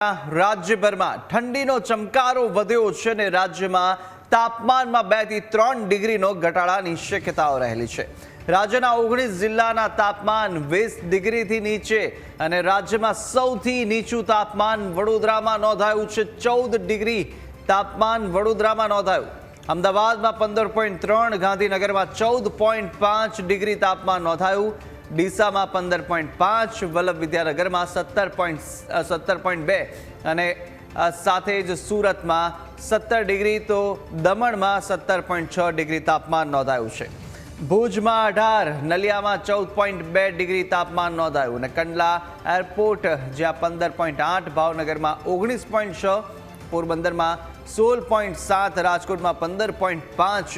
રાજ્યભરમાં ઠંડીનો ચમકારો વધ્યો છે અને રાજ્યમાં તાપમાનમાં બેથી ત્રણ ડિગ્રીનો ઘટાડાની શક્યતાઓ રહેલી છે. રાજ્યના ઓગણીસ જિલ્લાના તાપમાન વીસ ડિગ્રીથી નીચે અને રાજ્યમાં સૌથી નીચું તાપમાન વડોદરામાં નોંધાયું છે. ચૌદ ડિગ્રી તાપમાન વડોદરામાં નોંધાયું. અમદાવાદમાં પંદર પોઈન્ટ ત્રણ, ગાંધીનગરમાં ચૌદ પોઈન્ટ પાંચ ડિગ્રી તાપમાન નોંધાયું. ડીસામાં પંદર પોઈન્ટ પાંચ, વલ્લભ વિદ્યાનગરમાં સત્તર પોઈન્ટ સત્તર પોઈન્ટ બે અને સાથે જ સુરતમાં સત્તર ડિગ્રી તો દમણમાં સત્તર પોઈન્ટ છ ડિગ્રી તાપમાન નોંધાયું છે. ભુજમાં અઢાર, નલિયામાં ચૌદ પોઈન્ટ બે ડિગ્રી તાપમાન નોંધાયું અને કંડલા એરપોર્ટ, જ્યાં પંદર પોઈન્ટ આઠ, ભાવનગરમાં ઓગણીસ પોઈન્ટ છ, પોરબંદરમાં સોળ પોઈન્ટ સાત, રાજકોટમાં પંદર પોઈન્ટ પાંચ,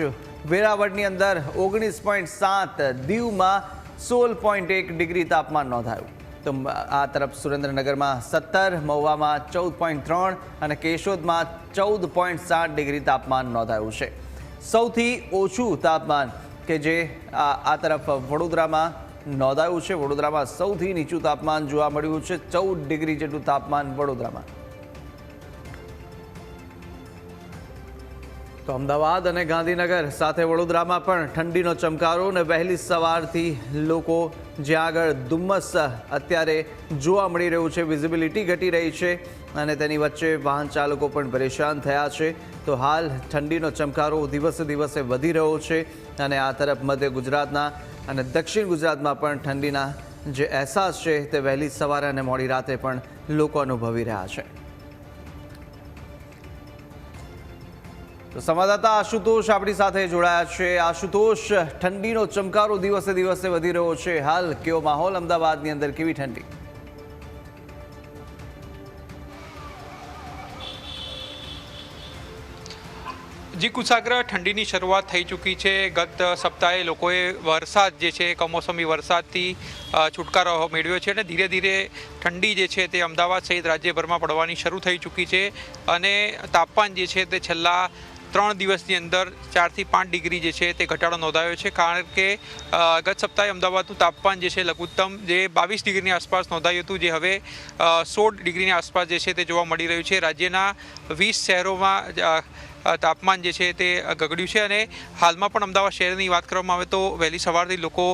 વેરાવળની અંદર ઓગણીસ પોઈન્ટ સાત, દીવમાં સોળ પોઈન્ટ એક ડિગ્રી તાપમાન નોંધાયું. તો આ તરફ સુરેન્દ્રનગરમાં સત્તર, મહુવામાં ચૌદ પોઈન્ટ ત્રણ અને કેશોદમાં ચૌદ પોઈન્ટ સાત ડિગ્રી તાપમાન નોંધાયું છે. સૌથી ઓછું તાપમાન કે જે આ તરફ વડોદરામાં નોંધાયું છે. વડોદરામાં સૌથી નીચું તાપમાન જોવા મળ્યું છે. ચૌદ ડિગ્રી જેટલું તાપમાન વડોદરામાં. તો અમદાવાદ અને ગાંધીનગર સાથે વડોદરામાં પણ ઠંડીનો ચમકારો અને વહેલી સવારથી લોકો જ્યાં આગળ ધુમ્મસ અત્યારે જોવા મળી રહ્યું છે વિઝિબિલિટી ઘટી રહી છે અને તેની વચ્ચે વાહન ચાલકો પણ પરેશાન થયા છે. તો હાલ ઠંડીનો ચમકારો દિવસે દિવસે વધી રહ્યો છે અને આ તરફ મધ્ય ગુજરાતના અને દક્ષિણ ગુજરાતમાં પણ ઠંડીના જે અહેસાસ છે તે વહેલી સવારે અને મોડી રાતે પણ લોકો અનુભવી રહ્યા છે. તો સંવાદદાતા આશુતોષ આપણી સાથે જોડાયા છે. આશુતોષ, ઠંડીનો ચમકારો દિવસે દિવસે વધી રહ્યો છે. હાલ કેવો માહોલ? અમદાવાદની અંદર કેવી ઠંડી? જી, કુસાગ્ર, ઠંડીની શરૂઆત થઈ ચૂકી છે. ગત સપ્તાહે લોકોએ વરસાદ જે છે, કમોસમી વરસાદથી છુટકારો મેળવ્યો છે અને ધીરે ધીરે ઠંડી જે છે તે અમદાવાદ સહિત રાજ્યભરમાં પડવાની શરૂ થઈ ચૂકી છે. અને તાપમાન જે છે તે છેલ્લા ત્રણ દિવસની અંદર ચારથી પાંચ ડિગ્રી જે છે તે ઘટાડો નોંધાયો છે. કારણ કે ગત સપ્તાહે અમદાવાદનું તાપમાન જે છે લઘુત્તમ જે બાવીસ ડિગ્રીની આસપાસ નોંધાયું હતું, જે હવે સોળ ડિગ્રીની આસપાસ જે છે તે જોવા મળી રહ્યું છે. રાજ્યના વીસ શહેરોમાં તાપમાન જે છે તે ગગડ્યું છે અને હાલમાં પણ અમદાવાદ શહેરની વાત કરવામાં આવે તો વહેલી સવારથી લોકો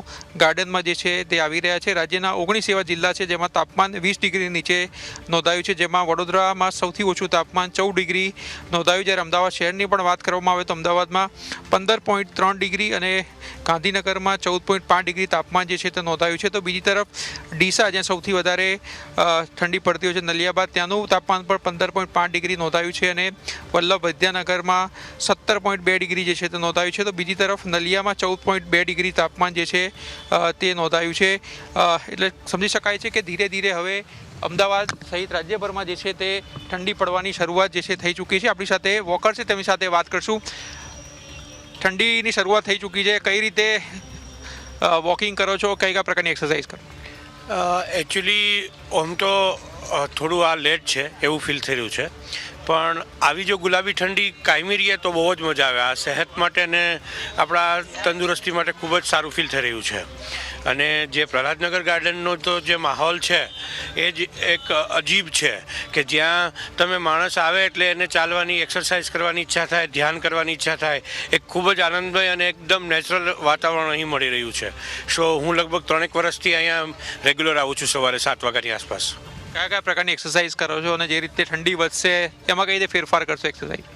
ગાર્ડનમાં જે છે તે આવી રહ્યા છે. રાજ્યના ઓગણીસ એવા જિલ્લા છે જેમાં તાપમાન વીસ ડિગ્રી નીચે નોંધાયું છે, જેમાં વડોદરામાં સૌથી ઓછું તાપમાન ચૌદ ડિગ્રી નોંધાયું. જ્યારે અમદાવાદ શહેરની પણ વાત કરવામાં આવે તો અમદાવાદમાં પંદર પોઈન્ટ ત્રણ ડિગ્રી અને ગાંધીનગરમાં ચૌદ પોઈન્ટ પાંચ ડિગ્રી તાપમાન જે છે તે નોંધાયું છે. તો બીજી તરફ ડીસા, જ્યાં સૌથી વધારે ઠંડી પડતી હોય છે નલિયાબાદ, ત્યાંનું તાપમાન પણ પંદર પોઈન્ટ પાંચ ડિગ્રી નોંધાયું છે અને વલ્લભ વિદ્યાનગરમાં સત્તર પોઈન્ટ બે ડિગ્રી જે છે તે નોંધાયું છે. તો બીજી તરફ નલિયામાં ચૌદ પોઈન્ટ બે ડિગ્રી તાપમાન જે છે તે નોંધાયું છે. એટલે સમજી શકાય છે કે ધીરે ધીરે હવે અમદાવાદ સહિત રાજ્યભરમાં જે છે તે ઠંડી પડવાની શરૂઆત જે છે થઈ ચૂકી છે. આપણી સાથે વોકર છે, તેમની સાથે વાત કરશું. ઠંડીની શરૂઆત થઈ ચૂકી છે. કઈ રીતે વોકિંગ કરો છો? કઈ કયા પ્રકારની એક્સરસાઇઝ કરો? એકચ્યુઅલી આમ તો થોડું આ લેટ છે, એવું ફીલ થઈ રહ્યું છે. પણ આવી જો ગુલાબી ઠંડી કાયમી રહીએ તો બહુ જ મજા આવે. આ સેહત માટે અને આપણા તંદુરસ્તી માટે ખૂબ જ સારું ફીલ થઈ રહ્યું છે. અને જે પ્રહલાદનગર ગાર્ડનનો તો જે માહોલ છે, એ જ એક અજીબ છે કે જ્યાં તમે માણસ આવે એટલે એને ચાલવાની એક્સરસાઇઝ કરવાની ઈચ્છા થાય, ધ્યાન કરવાની ઈચ્છા થાય, એક ખૂબ જ આનંદમય અને એકદમ નેચરલ વાતાવરણ અહીં મળી રહ્યું છે. સો હું લગભગ ત્રણેક વર્ષથી અહીંયા રેગ્યુલર આવું છું સવારે સાત વાગ્યાની આસપાસ. કયા કયા પ્રકારની એક્સરસાઇઝ કરો છો અને જે રીતે ઠંડી વધશે, એમાં કઈ રીતે ફેરફાર કરશો એક્સરસાઇઝ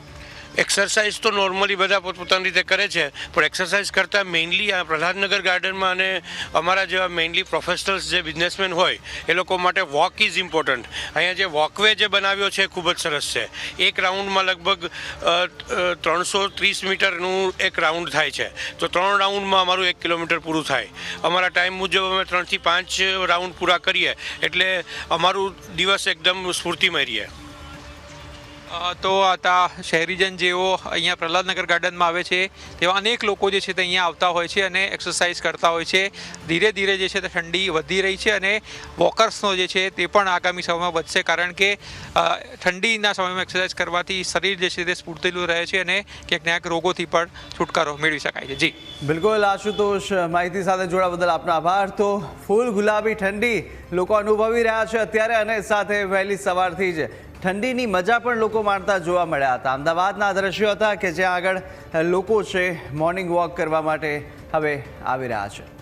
એક્સરસાઇઝ તો નોર્મલી બધા પોતપોતાની રીતે કરે છે, પણ એક્સરસાઇઝ કરતાં મેઇનલી આ પ્રહલાદનગર ગાર્ડનમાં અને અમારા જેવા મેઇનલી પ્રોફેશનલ્સ જે બિઝનેસમેન હોય, એ લોકો માટે વોક ઇઝ ઇમ્પોર્ટન્ટ અહીંયા જે વોકવે જે બનાવ્યો છે ખૂબ જ સરસ છે. એક રાઉન્ડમાં લગભગ ત્રણસો ત્રીસ મીટરનું એક રાઉન્ડ થાય છે. તો ત્રણ રાઉન્ડમાં અમારું એક કિલોમીટર પૂરું થાય. અમારા ટાઈમ મુજબ અમે ત્રણથી પાંચ રાઉન્ડ પૂરા કરીએ, એટલે અમારું દિવસ એકદમ સ્ફૂર્તિમય રહીએ તો હતા શહેરીજન જેઓ અહીંયા પ્રહલાદનગર ગાર્ડનમાં આવે છે, તેવા અનેક લોકો જે છે તે અહીંયા આવતા હોય છે અને એક્સરસાઇઝ કરતા હોય છે. ધીરે ધીરે જે છે તે ઠંડી વધી રહી છે અને વોકર્સનો જે છે તે પણ આગામી સમયમાં વધશે કારણ કે ઠંડીના સમયમાં એક્સરસાઇઝ કરવાથી શરીર જે છે તે સ્ફૂર્તિલું રહે છે અને ક્યાંક ક્યાંક રોગોથી પણ છુટકારો મેળવી શકાય છે. જી. બિલકુલ આશુતોષ માહિતી સાથે જોડા બદલ આપનો આભાર. તો ફૂલ ગુલાબી ઠંડી લોકો અનુભવી રહ્યા છે અત્યારે અને સાથે વહેલી સવારથી જ. ઠંડીની મજા પણ લોકો માણતા જોવા મળ્યા હતા. અમદાવાદના દ્રશ્યો હતા કે જ્યાં આગળ લોકો છે મોર્નિંગ વોક કરવા માટે હવે આવી રહ્યા છે.